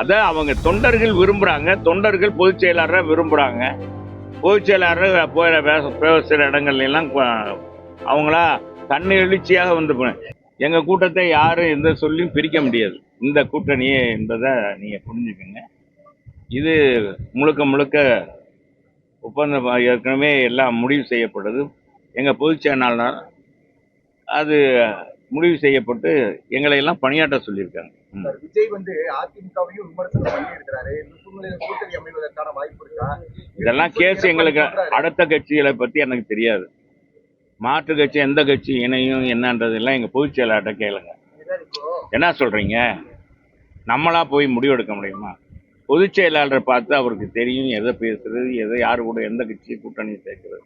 அதை அவங்க தொண்டர்கள் விரும்புகிறாங்க தொண்டர்கள் பொதுச் செயலாளரை விரும்புகிறாங்க பொதுச் செயலாளர் போகிற பேச பேசுகிற இடங்கள்லாம் அவங்களா தன்னை எழுச்சியாக வந்து எங்கள் கூட்டத்தை யாரும் எந்த சொல்லியும் பிரிக்க முடியாது. இந்த கூட்டணியே என்பதை நீங்கள் புரிஞ்சுக்கோங்க. இது முழுக்க முழுக்க ஒப்பந்தம் ஏற்கனவே எல்லாம் முடிவு செய்யப்படுது எங்கள் பொதுச் செயலாளர் அது முடிவு செய்யப்பட்டு எங்களை எல்லாம் பணியாற்ற சொல்லியிருக்காங்க. விஜய் வந்து அதிமுகவையும் விமர்சனம் பண்ணி இருக்கிறாரு கூட்டணி அமைவதற்கான வாய்ப்பு இருக்கா? இதெல்லாம் கேஸ் எங்களுக்கு அடுத்த கட்சிகளை பற்றி எனக்கு தெரியாது. மாற்று கட்சி எந்த கட்சி இணையும் என்னன்றதெல்லாம் எங்கள் பொதுச் செயலாளர்கிட்ட கேளுங்க. என்ன சொல்கிறீங்க நம்மளா போய் முடிவெடுக்க முடியுமா? பொதுச் செயலாளரை பார்த்து அவருக்கு தெரியும் எதை பேசுறது எதை யார் கூட எந்த கட்சி கூட்டணி சேர்க்கிறது.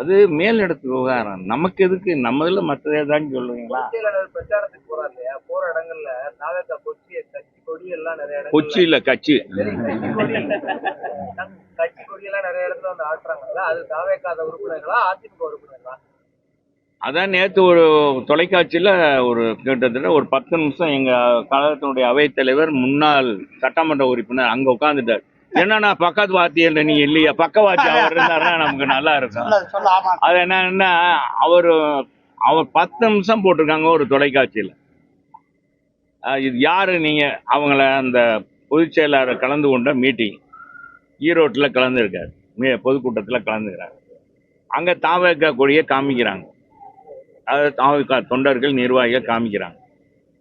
அது மேலிடத்து விவகாரம். நமக்கு எதுக்கு? நம்ம இதில் மற்றதே தான் சொல்லுவீங்களா செயலாளர் பிரச்சாரத்துக்கு போறாரு இல்லையா போற இடங்கள்ல நாகக்கா கொச்சி கட்சி கொடி எல்லாம் நிறைய இடங்கள்ல கொச்சி இல்லை கட்சி. கட்சி கொடி. கட்சி கொடி எல்லாம் நிறைய இடத்துல வந்து ஆட்டுறாங்கல்ல அது தாவேக்காத உறுப்பினர்களா அதிமுக உறுப்பினர்களா? அதான் நேற்று ஒரு தொலைக்காட்சியில் ஒரு கிட்டத்தட்ட ஒரு பத்து நிமிஷம் எங்கள் கழகத்தினுடைய அவைத்தலைவர் முன்னாள் சட்டமன்ற உறுப்பினர் அங்கே உட்காந்துட்டார் என்னன்னா பக்கத்து வாத்தியல் நீ இல்லையா? பக்கவாத்தி அவர் இருந்தாருன்னா நமக்கு நல்லா இருக்கும். அது என்னன்னா அவர் அவர் பத்து நிமிஷம் போட்டிருக்காங்க ஒரு தொலைக்காட்சியில். இது யார் நீங்கள் அவங்கள அந்த பொதுச் செயலாளர் கலந்து கொண்ட மீட்டிங் ஈரோட்டில் கலந்துருக்கார். மே பொதுக்கூட்டத்தில் கலந்துக்கிறாங்க அங்கே தாவக கொடியை காமிக்கிறாங்க. அது தாவக தொண்டர்கள் நிர்வாகிகள் காமிக்கிறாங்க.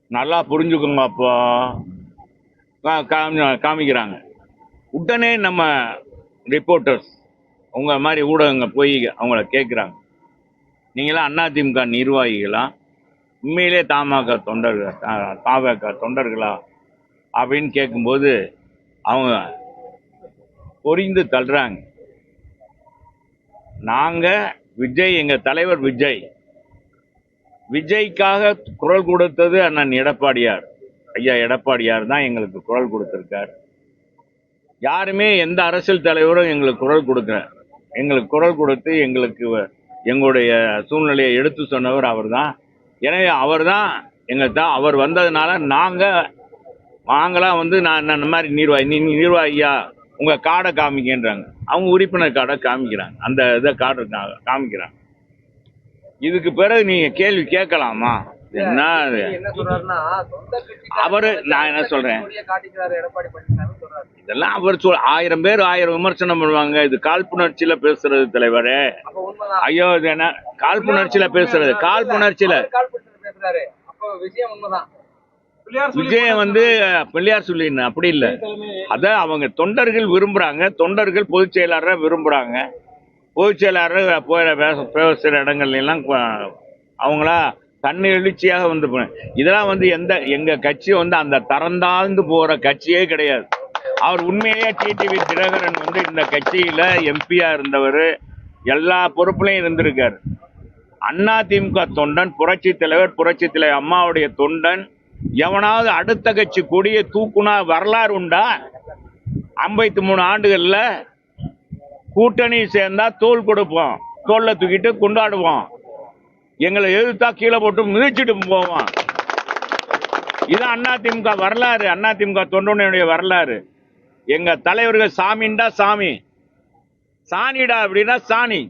நல்லா புரிஞ்சுக்கோங்க அப்போ. கா- காமி- காமிக்கிறாங்க. உடனே நம்ம ரிப்போர்ட்டர்ஸ் உங்கள் மாதிரி ஊடகங்க போய் அவங்கள கேட்குறாங்க நீங்களாம் அதிமுக நிர்வாகிகளாக உண்மையிலே தமாக தொண்டர்கள் தாவக தொண்டர்களா அப்படின்னு கேட்கும்போது அவங்க பொரிந்து தள்ளுறாங்க. நாங்கள் விஜய் எங்கள் தலைவர் விஜய் விஜய்க்காக குரல் கொடுத்தது அண்ணன் எடப்பாடியார். ஐயா எடப்பாடியார் தான் எங்களுக்கு குரல் கொடுத்துருக்கார். யாருமே எந்த அரசியல் தலைவரும் எங்களுக்கு குரல் கொடுக்குற எங்களுக்கு குரல் கொடுத்து எங்களுக்கு வ- எங்களுடைய சூழ்நிலையை எடுத்து சொன்னவர் அவர்தான். எனவே அவர்தான் எங்க தான் அவர் வந்ததுனால நாங்க நாங்களாம் வந்து நான் இந்த மாதிரி நிர்வாகி நீ நிர்வாகியா உங்க கார்டை காமிக்கின்றாங்க. அவங்க உறுப்பினர் கார்டை காமிக்கிறாங்க. அந்த இதை கார்டு காமிக்கிறாங்க. இதுக்கு பிறகு நீங்க கேள்வி கேட்கலாமா? என்ன? அவரு நான் என்ன சொல்றேன்? இதெல்லாம் அவர் சொல் ஆயிரம் பேர் ஆயிரம் விமர்சனம் பண்ணுவாங்க. இது காழ்ப்புணர்ச்சியில பேசுறது தலைவரே. ஐயோ இது என்ன? காழ்ப்புணர்ச்சியில பேசுறது. காழ்ப்புணர்ச்சியில விஜயம் வந்து பிள்ளையார் சொல்லின்னு அப்படி இல்லை. அத அவங்க தொண்டர்கள் விரும்புறாங்க. தொண்டர்கள் பொதுச் செயலாளரை விரும்புறாங்க. பொதுச் செயலாளர் போகிற பேச பேசுகிற இடங்கள்ல எல்லாம் அவங்களா தன்னை எழுச்சியாக வந்து இதெல்லாம் வந்து எந்த எங்க கட்சி வந்து அந்த தரந்தாழ்ந்து போற கட்சியே கிடையாது. அவர் உண்மையிலேயே டிடிவி தினகரன் வந்து இந்த கட்சியில எம்பியா இருந்தவர். எல்லா பொறுப்புலையும் இருந்திருக்காரு. அண்ணா திமுக தொண்டன் புரட்சி தலைவர் புரட்சி தலைவர் அம்மாவுடைய தொண்டன். எவனாவது அடுத்த கட்சி கொடியை தூக்குனா வரலாறு உண்டா? ஐம்பத்தி மூணு ஆண்டுகளில் கூட்டணி சேர்ந்தா தோல் கொடுப்போம். தோல்ல தூக்கிட்டு கொண்டாடுவோம். எங்களை எதிர்த்தா கீழே போட்டு மிதிச்சுட்டு போவோம். இதுதான் அதிமுக வரலாறு. அதிமுக தொண்டனுடைய வரலாறு. எங்க தலைவர்கள் சாமின்டா சாமி. சாணிடா அப்படின்னா சாணி.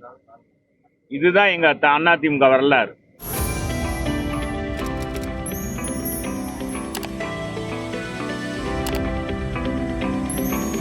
இதுதான் எங்க அதிமுக வரலாறு.